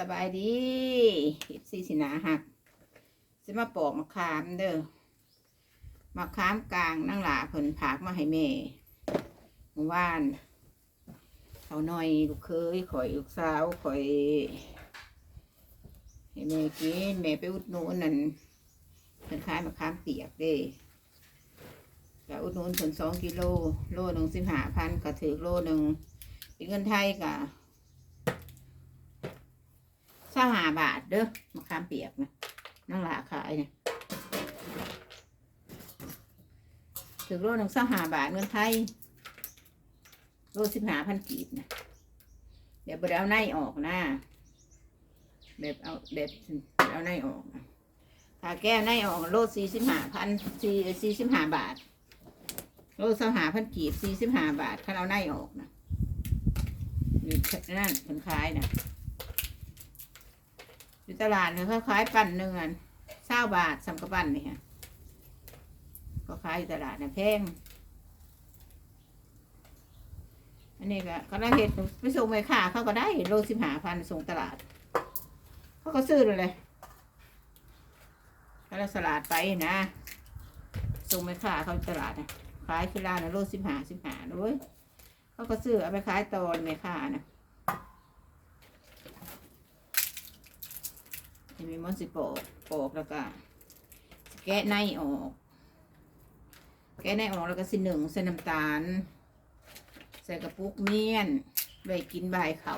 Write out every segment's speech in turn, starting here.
สบายดีสิบสี่สินาหักจะมาปอกมะขามเด้อมะขามกลางนั่งหลาเพิ่นผากมาให้แม่เมื่อวานเขาหน่อยลูกเคยข่อยลูกสาวข่อยให้แม่กินแม่ไปอุดหนุนนั่นเพิ่นขายมะขามเปียกเด้ก็อุดหนุนเพิ่นสองกิโลโลหนึ่งสิบห้าพันก็ถือโลหนึ่งเป็นเงินไทยกะ สหาบาทเด้อมะขามเปียกนะนั่งหลาขายเนี่ยถึงโลหนึ่งสหาบาทเงินไทยโลสิบหาพันกีบนะเดี๋ยวได้เอาในออกนะแบบเอาแบบเอาในออกนะถ้าแก้ในออกโลสี่สิบห้าพันสี่สี่สิบห้าบาท โลสหาพันกีบสี่สิบห้าบาทถ้าเอาในออกนะนี่นั่นคนขายนะ อยู่ตลาดเนี่ยเขาขายปั่นหนึ่งอันเศร้าบาทสำกับปั่นนี่ฮะก็ขายอยู่ตลาดเนี่ยแพงอันนี้ก็เขาได้เห็ดไปส่งไปค่าเขาก็ได้โลสิบห้าพันส่งตลาด เขาก็ซื้อเลยเขาได้สลัดไปนะส่งไปค่าเขาตลาดนะขายคือร้านะโลสิบห้าสิบห้าด้วยเขาก็ซื้อเอาไปขายตอนในค่านะ จะมีมันสิโปอกปอกแล้วก็แกะในออก แกะในออกแล้วก็สิหนึ่งใส่น้ำตาล ใส่กระปุกเมี่ยนใบกินใบเขา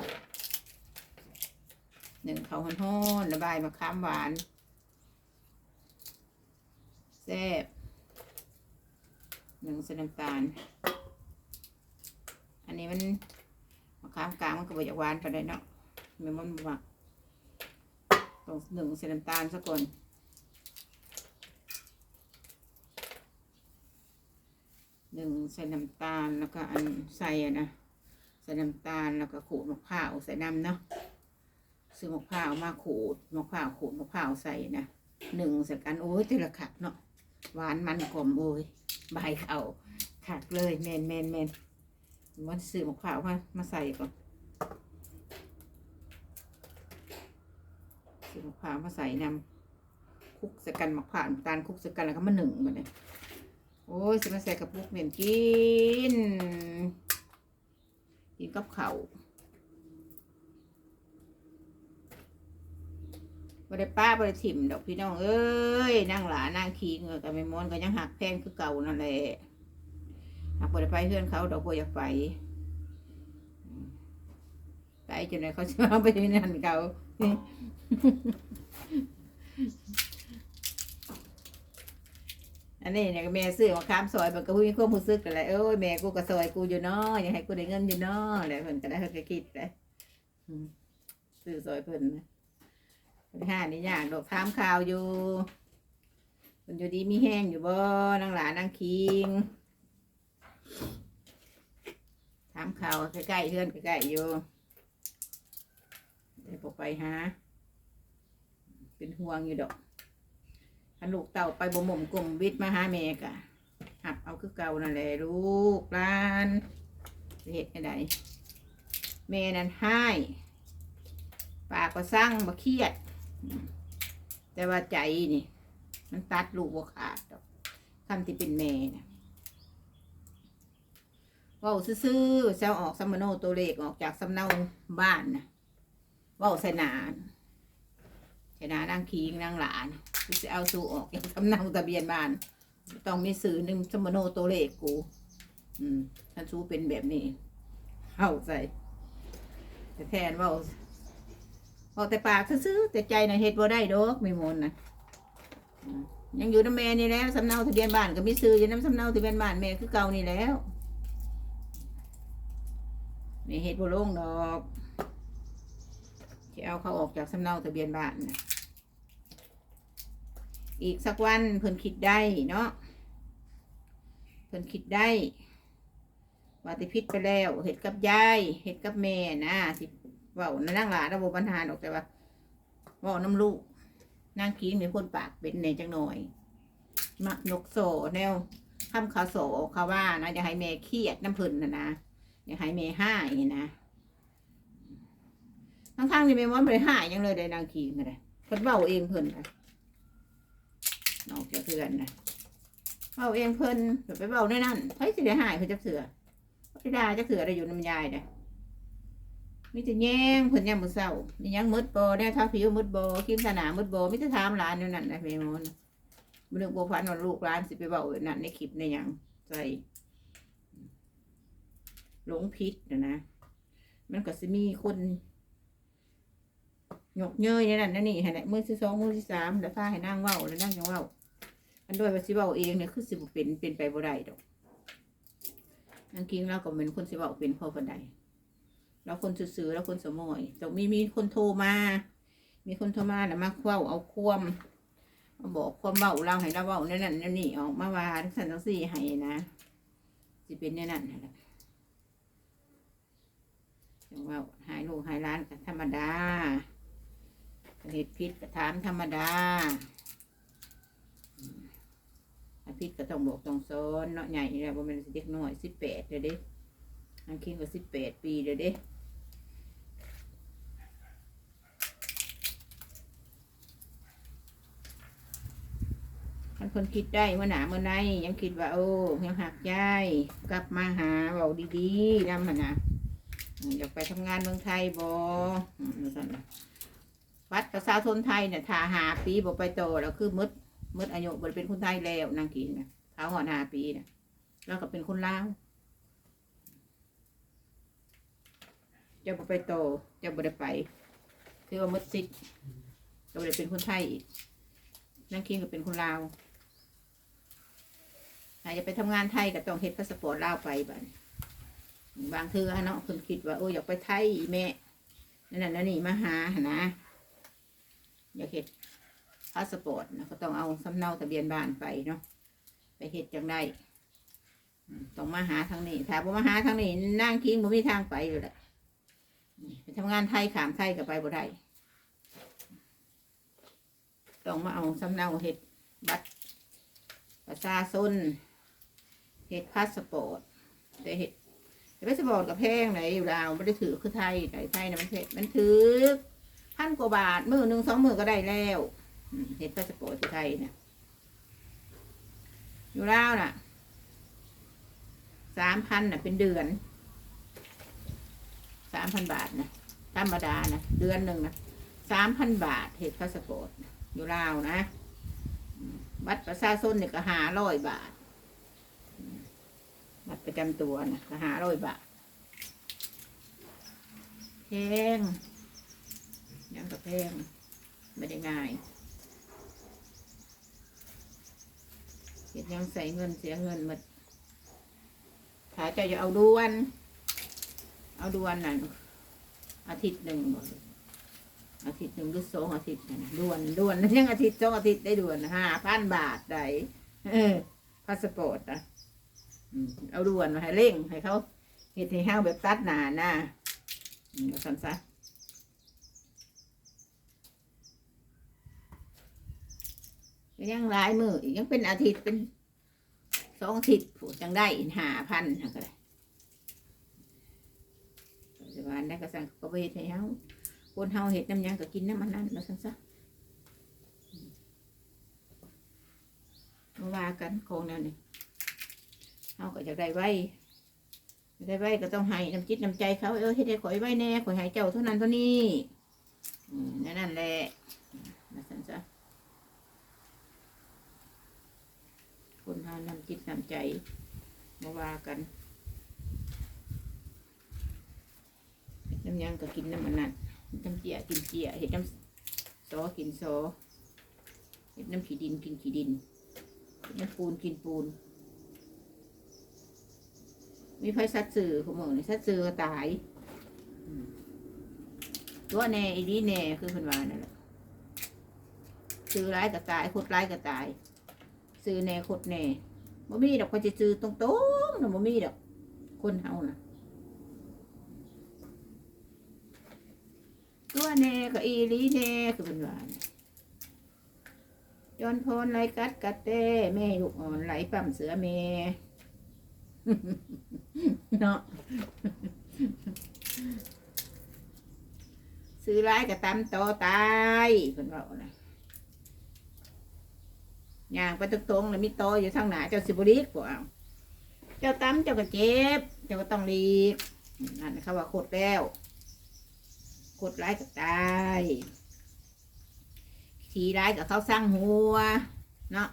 หนึ่งเขาห้อนๆแล้วใบมะขามหวานแซ่บหนึ่งใส่น้ำตาล อันนี้มันมะขามกลางมันก็บอยากหวานไปเลยเนาะมันมันหมัก ตรงหนึ่งใส่น้ำตาลสักคนหนึ่งใส่น้ำตาลแล้วก็อันใส่อะนะใส่น้ำตาลแล้วก็ขูดมะพร้าวใส่น้ำเนาะซื้อมะพร้าวมาขูดมะพร้าวขูดมะพร้าวใส่นะหนึ่งใส่กันโอ้ยแต่ละขักเนาะหวานมันกลมโอ้ยใบเขาขักเลยแมนแมนแมนมันซื้อมะพร้าวมามาใส่ก่อน ใส่ มะพร้าวมาใส่นำคลุกส่กันมะพร้าวน้ำตาลคลุกส่กันแล้วก็มาหนึ่งมาเนี่ยโอ้ยสิมาใส่กระปุกเหม็นกินกินกับเขาบริป้าบริถิ่มดอกพี่น้องเอ้ยนั่งหลานั่งขี้เงือกับไม่ม้วนก็ยังหักแพงคือเก่านั่นแหละหักบริไปเพื่อนเขาดอกบัวอยากไปไปจนไหนเขาจะเอาไปที่นั่นเขา อันนี้เนี่ยแม่ซื้อมาค้ามซอยมันก็มีความรู้สึกกันแหละเอ้ยแม่กูก็ซอยกูอยู่เนาะอยากให้กูได้เงินอยู่เนาะอะไรเพิ่นก็ได้เพิ่นก็คิดเลยซื้อซอยเพิ่นนะเพิ่นห้านี่ยากดอกถามข่าวอยู่เพิ่นอยู่ดีมีแห้งอยู่บ่นางหลานนางคิงถามข่าวใกล้ๆเพื่อนใกล้ๆอยู่เดี๋ยวบอกไปหา เป็นห่วงอยู่ดอกคันลูกเต่าไปบ่หม่มกลมวิทย์มาหาแม่กะหับเอาคือเก่านั่นแหละลูกลานเหตุอะไรแม่นั้นให้ปากก็สร้างมาเครียด แต่ว่าใจนี่ มันตัดลูกบ่ขาดดอกคำที่เป็นแม่นะว่าซื่อๆเจ้าออกสมโนตัวเลขออกจากสำเนาบ้านนะว่าสนาน ใส่หนานั่งคิงนั่งหลานที่จะเอาสู่ออกจากสำเนาทะเบียนบ้าน ต้องมีสื่อหนึ่งสมโนโตเลขกู อืมท่านสู้เป็นแบบนี้เข้าใส่แต่แทนว่าเว่าแต่ปากซื่อแต่ใจนะเฮ็ดบ่ได้ดอกมีมนนะยังอยู่น้ำแม่นี่แล้วสำเนาทะเบียนบ้านก็มีสื่ออยู่น้ำสำเนาทะเบียนบ้านแม่คือเก่านี่แล้วไม่เฮ็ดบ่ลงดอกที่เอาเขาออกจากสำเนาทะเบียนบ้านนะ อีกสักวันเพิ่นคิดได้เนาะเพิ่นคิดได้ ว่าติพิษไปแล้วเห็ดกับยายเห็ดกับแม่นะสิเว่านั่งหลาระบบปัญหาดอกแต่ว่าว่าน้ำลูกนางขีนเป็นคนปากเป็นในจังหน่อยมักนกโสแนวคำเขาโสเขาว่านะอย่าให้แม่เครียดน้ำพิ่นนะนะอย่าให้แม่ห้ายนะทั้งทางๆนี่แม่ว่าบ่ได้หายยังเลยได้นางขีก็ได้เพิ่นเว้าเองเพิ่นนะ นอกจากเพื่อนนะเว้าเองเพิ่นเพิ่นไปเว้าในนั้นไผสิได้หายเพิ่นจักเสือบ่ได้ด่าจักเสืออะได้อยู่น้ำยายเด้อมีแต่แย่งเพิ่นยามมื้อเช้ามีหยังมืดโบ่แน่ทาผิวมืดโบ่คิมสนามมืดโบ่มีแต่ถามหลานอยู่นั่นนะแม่มอนบ่นึกบ่พันว่าลูกหลานสิไปเว้าอันนั่นในคลิปในยังใส่หลงผิดนะนะ มันก็สิมีคนหยกเย้ยนนั่นนั่นนี่ให้แหละมือที่สองมือที่สามแล้วพาให้นั่งเว้าแล้วนั่งยังเว้า อันด้วยว่าสิเว้าเองเนี่ยคือสิบ่เป็นเป็นไปบ่ได้ดอกนั่งกินเราก็เหมือนคนสิเว้าเป็นพอปานใดเราคนซื่อๆแล้วคนสมอยแต้องมีมีคนโทรมา มีคนโทรมาแล้วมาเว้าเอาความมาบอกความเว้าเราให้เราเว้าในนั้นนั่นนี่ออกมาว่าทั้งสันทั้งสี่ให้นะสิเป็นในนั้นนั่นแหละจังว่าหายลูกหายร้านกันธรรมดาเหตุพิษก็ถามธรรมดา พิษก็ต้องบอกต้องสอนเนาะใหญ่แล้วว่ามันเด็กน้อยสิบแปดเด้อเด้อันคิงก็สิบแปดปีเด้อเด้คันคนคิดได้เมื่อหนาเมื่อไนยังคิดว่า โอ้ยังหักยายกลับมาหาเบาดีๆนำมันนะอยากไปทำงานเมืองไทยบอวัดประชาชนไทยเนี่ยถ้าหาปีบอไปโตแล้วคือมืด มืดอายุบริเป็นคนไทยแล้วนางกินนะเท้าหอนาปีเนี่ยแล้วก็เป็นคนลาวจะไปโตจะบได้ไป คือว่ามืดซิกก็บริเป็นคนไทยอีกนางกินก็เป็นคนลาวถ้าจะไปทำงานไทยก็ต้องเฮ็ดพาสปอร์ตลาวไปบัดบางเทื่อเนาะคนคิดว่าโอ้อยากไปไทยแม่นั่นน่ะนั่นนี่มาหาหนนะอยากเห็ดาสปอร์ตนะก็ต้องเอาสำเนาทะเบียนบ้านไปเนาะไปเห็ดจังได้ต้องมาหาทางนี้ถ้าบ่มาหาทางนี้นั่งคิ้งบ่มีทางไปอยู่แหละไปทำงานไทยขามไทยก็ไปบ่ได้ต้องมาเอาสำเนาเห็ดบัตรประชาชนเห็ดพาสปอร์ตแต่เห็ดแต่ไม่สปอร์ตกับแพงไหนอยู่ลาวไม่ได้ถือคือไทยไก่ไทยนะมันเผ็ดมันถือพันกว่าบาทมือหนึ่งสองมือก็ได้แล้ว เห็ดพาสปอร์ตคือไทยเนี่ยอยู่ลาวน่ะสามพันน่ะ เป็นเดือนสามพันบาทนะธรรมดานะเดือนหนึ่งนะสามพันบาทเห็ดพาสปอร์ตอยู่ลาวนะบัตรประชาชนเนี่ยก็หาร้อยบาทบัตรประจำตัวนะก็หาร้อยบาทแพงยังกับแพงไม่ได้ง่าย เห็ดยังใส่เงินเสียเงินหมดถ้าจะจะเอาดวนเอาดวนนั่นอาทิตย์หนึ่งอาทิตย์หนึ่งหรือสองอาทิตย์นั่นน่ะดวนดวนยังอาทิตย์สองอาทิตย์ได้ดวนห้าพันบาทได้เออพาสปอร์ตนะอืมเอาด่วนมาให้เร่งให้เขาเห็ดให้ห้าแบบตัดหนาหน้าสันซะ ยังหลายมืออีกยังเป็นอาทิตย์เป็นสองอาทิตย์ผูจังได้หาพันก็ได้ปัจจุบันได้ก็สั่งก็ไปเห็ดให้เฮาคนเฮาเห็ดน้ำยังก็กินน้ำมันนั่นแล้วสันซะมาว่ากันของแนวนี้เขาก็อยากได้ไว้ได้ไว้ก็ต้องให้น้ำจิตน้ำใจเขาเออให้ได้ขอยไว้แน่ขอยให้เจ้าเท่านั้นเท่านี้นั่นแหละ คนเฮาน้ำจิตน้ำใจมาว่ากันน้ำยังก็กินน้ำมันนั่นน้ำเจียกินเจียเห็ดน้ำซอกินซอเห็ดน้ำขี้ดินกินขี้ดินเฮ็ดน้ำปูนกินปูน มีไฟซัดสื่อของมึงนี่ซัดสื่อก็ตายตัวแน่อีดีแน่คือคนว่านั่นแหละซื้อร้ายก็ตายคดร้ายก็ตาย ซื้อแน่คดแน่บ่มีดอกก็จะซื้อตรงๆนะบ่มีดอก คนเฮานะตัวแน่ก็อีลีแน่คือคนว่านย้อนพรไหลกัดกัดเต้แม่ลูกอ่อนไหลปั่มเสือแม่เนาะซื้อร้ายกับตำต่อตายเพิ่นบอกนะ ย่างไปตรงๆแล้วมีโตอยู่ทางหนาเจ้าสิบรีกกว่าเจ้าตำเจ้าก็เจ็บ เจ้าก็ต้องรีกนั่นเขาว่าโคตรแล้วโคตรร้ายกับตายทีร้ายกับเขาสร้างหัว เนาะ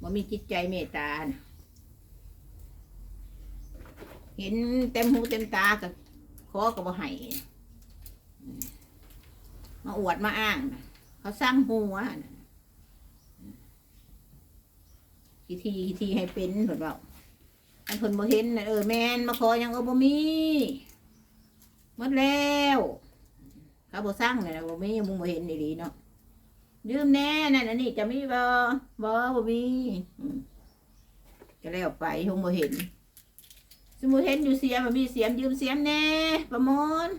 ว่ามีจิตใจเมตตาเห็นเต็มหูเต็มตากับขอกับบ่ให้มาอวดมาอ้าง เขาสร้างหัวนะ กี่ทีกี่ทีให้เป็นผลว่าอันผลบ่เห็นน่ะเออแมนมาขอยังเออบ่มีหมดแล้วเขาบ่สร้างเลยนะบ่มีมึงบ่เห็นดีๆเนาะยืมแน่นั่นอันนี้จะมีบ่บ่บ่มีก็แล้วไปคงบ่เห็น สมมุติเห็นอยู่เสียมบ่มีเสียมยืมเสียมแน่ประมน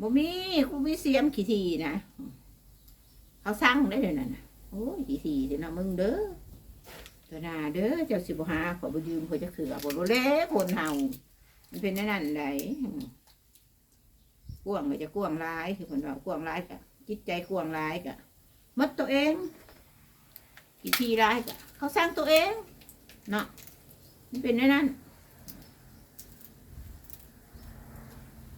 บ่มีกูมีเสียมขี้ทีนะเขาสั่งได้เลยนั่นโอ้ยขี้ทีเด้อนะมึงเด้อ ตัวนาเด้อเจ้าสิบหาขอบ่ยืมเขาจะคือบ่รู้แลคนเฮามันเป็นแนวนั่นไดอืมกวางก็จะกวงร้ายคือเพิ่นว่ากวงร้ายกะจิตใจกวงร้ายกะมัดตัวเองกี่ทีร้ายกะเขาสร้างตัวเองเนาะมันเป็นอย่นั้น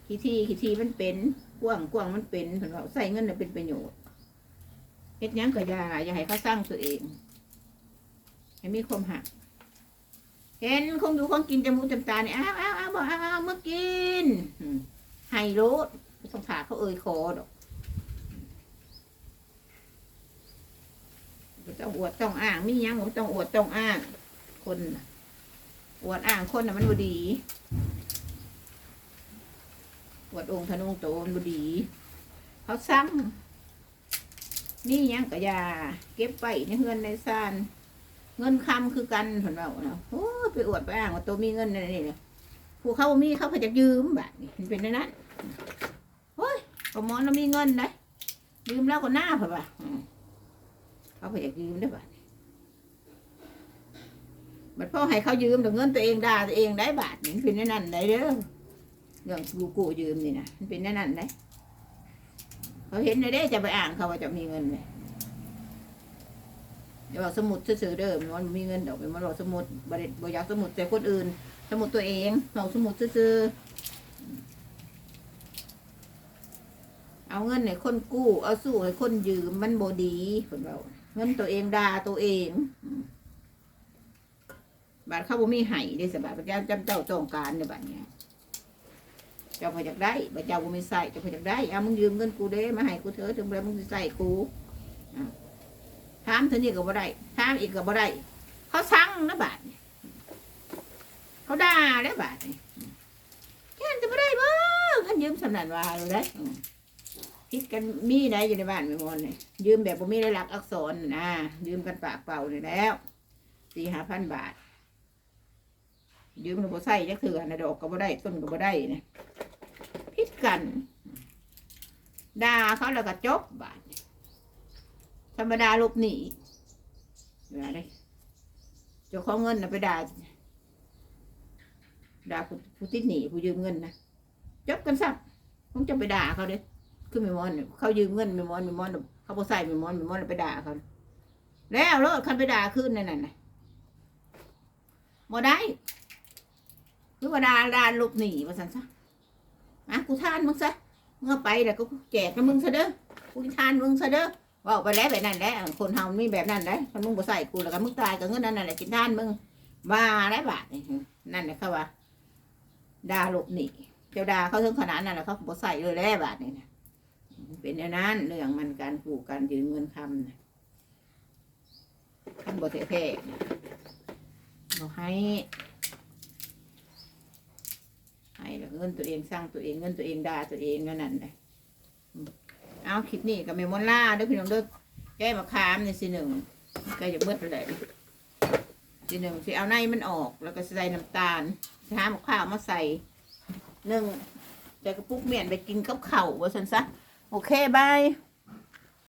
กี่ทีกี่ทีมันเป็นกวงกวงมันเป็นเห็นว่าใส่เงินน่ะเป็นประโยชน์เฮ็ดยังก็อย่าอย่าให้เขาสร้างตัวเอง ให้มีความหัก เห็นคงดูคงกินจมูกจำตาเนี่ยอ้าวอ้าวอ้าวบอกอ้าวอ้าวมากินอืมให้รสไม่ต้องขาเขาเอ่ยคอดอกต้องอวดต้องอ้างมียังบ่ต้องอวดต้องอ้าง คนอวดอ้างคนน่ะมันบ่ดีอวดองค์ทนงโตมันบดี เขาสั่งนี่ยังก็อย่าเก็บไว้ในเฮือนในซาน เงินคำคือกันเพิ่นว่าเนาะโอ้ยไปอวดไปอ้างว่าตัวมีเงินนั่นนี่เนี่ยผู้เขามีเขาก็จะยืมแบัดนี้มันเป็นอย่นั้นโอ้ยก็มอนเรามีเงินได้ยืมแล้วก็หน้าเพิ่นว่าเขาไปอยากยืมได้ป่ะบัดพ่อให้เขายืมแต่เงินตัวเองด่าตัวเองได้บาทนี่มันเป็นแน่นั่นได้เด้อเรื่องกูกูยืมนี่นะมันเป็นแน่นั่นได้เขาเห็นได้เด้จะไปอ่านเขาว่าจะมีเงินเลย เดี๋ยวบอกสมุดซื่อๆเด้อมันมีเงินเดอกมันบอกสมุดบริษัทบอยากสมุดแต่คนอื่น สมุดตัวเองเราสมุดซื่อๆเอาเงินให้คนกู้ เอาสู้ให้คนยืมมันโบดีคนเราเงินตัวเองด่าตัวเอง บาทเข้าบ่มีไห้ได้สบายพระเจ้าจำเจ้าต้องการในบัดเนี้ยเจ้าพอจากได้บัดเจ้าบ่มีใส่เจ้าพอจากได้เอามึงยืมเงินกูเด้มาให้กูเถอะถึงเวลามึงสิใส่กูอะ ถามเท่านี้ก็บ่ได้ถามอีกก็บ่ได้เขาสั่งนะบาทเขาด่าแล้วบาทนี่แค่นั้นจะบ่ได้บ่เงินยืมสำนันว่าเลยได้พิดกันมีไหนอยู่ในบ้านไม่มนนี่ยืมแบบบ่มีรายลักอักษรนะยืมกันปากเปล่าเลยแล้วสี่ห้าพันบาท ยืมแล้วบ่ใส่จักเถื่อนะดอกก็บ่ได้ต้นก็บ่ได้เนะพิดกันด่าเขาแล้วก็จบบาท ธรรมดาลบหนีเวลาได้เจ้าของเงินนะไปด่าด่าผู้ผู้ติดหนีผู้ยืมเงินนะจบกันซะคงจะไปด่าเขาเด้คือไม่มอนเขายืมเงินไม่มอนไม่มอนเขาบ่ใส่ไม่มอนไม่มอนไปด่าเขาแล้วรถคันไปด่าขึ้นนั่นน่ะบ่ได้คือว่าด่าด่าลบหนีว่าซั่นซะอะกูทานมึงซะเมื่อไปแล้วก็แจกให้มึงซะเด้อกูทานมึงซะเด้อ ว่าไปแล้วแบบนั้นแหละคนเฮามีแบบนั้นได้ถ้ามึงบ่ใส่กูแล้วก็มึงตายกับเงินนั่นแหละกินทานมึงว่าได้บาทนี่นั่นแหละเขาว่าด่าหลบหนีเจ้าด่าเขาถึงขนาดนั้นแล้วเขาบ่ใส่เลยแล้วบาทนี่นะเป็นอย่างนั้นเรื่องมันการปลูกการยืมเงินคำนะคำบทแท้ๆบอกให้ให้แล้เงินตัวเองสร้างตัวเองเงินตัวเองด่าตัวเองนั่นนั่นเลย เอาคลิปนี้กับเมมอนล่าเด้วยพี่น้องเด้อแก้มะขามในสีหนึ่งก็จะเบิดไปเลยสีหนึ่งสีเอาในมันออกแล้วก็ใส่น้ำตาลสิหามะข้าวมาใส่หนึ่งจะกระปุกเมียนไปกินกับเข่าวว่าสันซะโอเคบาย